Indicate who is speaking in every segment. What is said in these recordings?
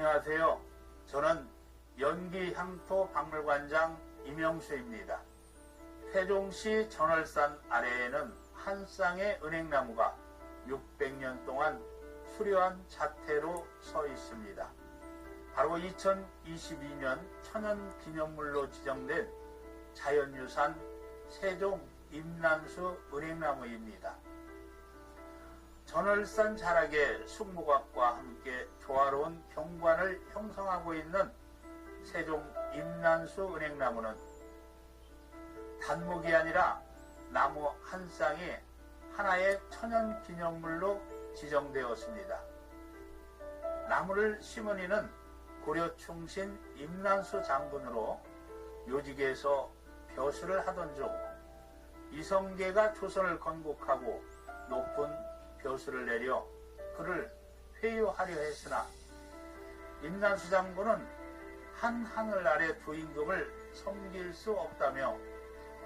Speaker 1: 안녕하세요. 저는 연기향토 박물관장 임영수입니다. 세종시 전월산 아래에는 한 쌍의 은행나무가 600년 동안 수려한 자태로 서 있습니다. 바로 2022년 천연기념물로 지정된 자연유산 세종 임난수 은행나무입니다. 전월산 자락의 숙목악과 함께 조화로운 경관을 형성하고 있는 세종 임난수 은행나무는 단목이 아니라 나무 한 쌍이 하나의 천연 기념물로 지정되었습니다. 나무를 심은 이는 고려 충신 임난수 장군으로 묘직에서 벼슬을 하던 중 이성계가 조선을 건국하고 높은 벼슬을 내려 그를 회유하려 했으나 임난수 장군은 한 하늘 아래 두 임금을 섬길 수 없다며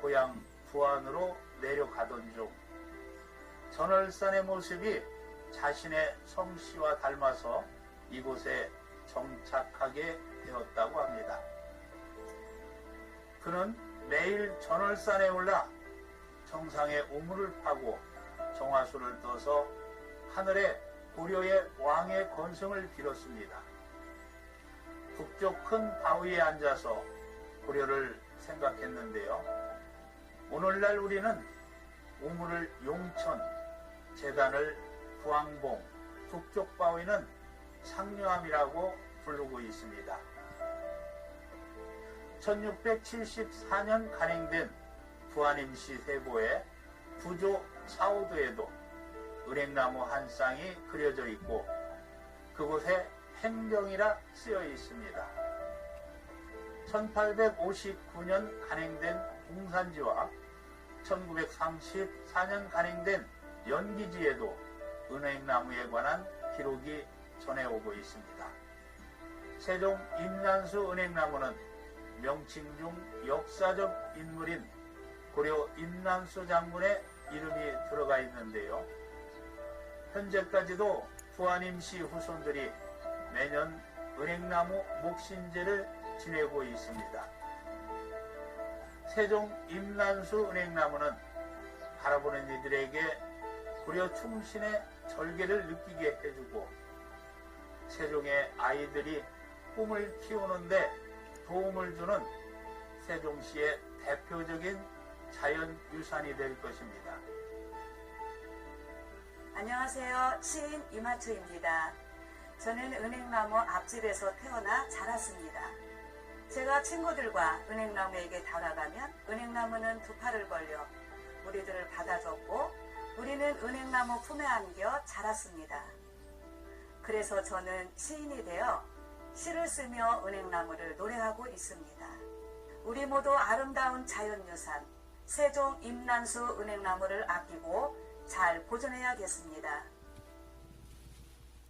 Speaker 1: 고향 부안으로 내려가던 중 전월산의 모습이 자신의 성씨와 닮아서 이곳에 정착하게 되었다고 합니다. 그는 매일 전월산에 올라 정상에 우물을 파고 정화수를 떠서 하늘에 고려의 왕의 건승을 빌었습니다. 북쪽 큰 바위에 앉아서 고려를 생각했는데요. 오늘날 우리는 우물을 용천, 재단을 부항봉, 북쪽 바위는 상류암이라고 부르고 있습니다. 1674년 간행된 부안임시 세보의 부조 사우도에도 은행나무 한 쌍이 그려져 있고 그곳에 행경이라 쓰여 있습니다. 1859년 간행된 공산지와 1934년 간행된 연기지에도 은행나무에 관한 기록이 전해오고 있습니다. 세종 임난수 은행나무는 명칭 중 역사적 인물인 고려 임난수 장군의 이름이 들어가 있는데요. 현재까지도 부안임시 후손들이 매년 은행나무 목신제를 지내고 있습니다. 세종 임난수 은행나무는 바라보는 이들에게 고려 충신의 절개를 느끼게 해주고 세종의 아이들이 꿈을 키우는데 도움을 주는 세종시의 대표적인 자연 유산이 될 것입니다.
Speaker 2: 안녕하세요. 시인 이마초입니다. 저는 은행나무 앞집에서 태어나 자랐습니다. 제가 친구들과 은행나무에게 다가가면 은행나무는 두 팔을 벌려 우리들을 받아줬고 우리는 은행나무 품에 안겨 자랐습니다. 그래서 저는 시인이 되어 시를 쓰며 은행나무를 노래하고 있습니다. 우리 모두 아름다운 자연유산 세종 임난수 은행나무를 아끼고 잘 보존해야겠습니다.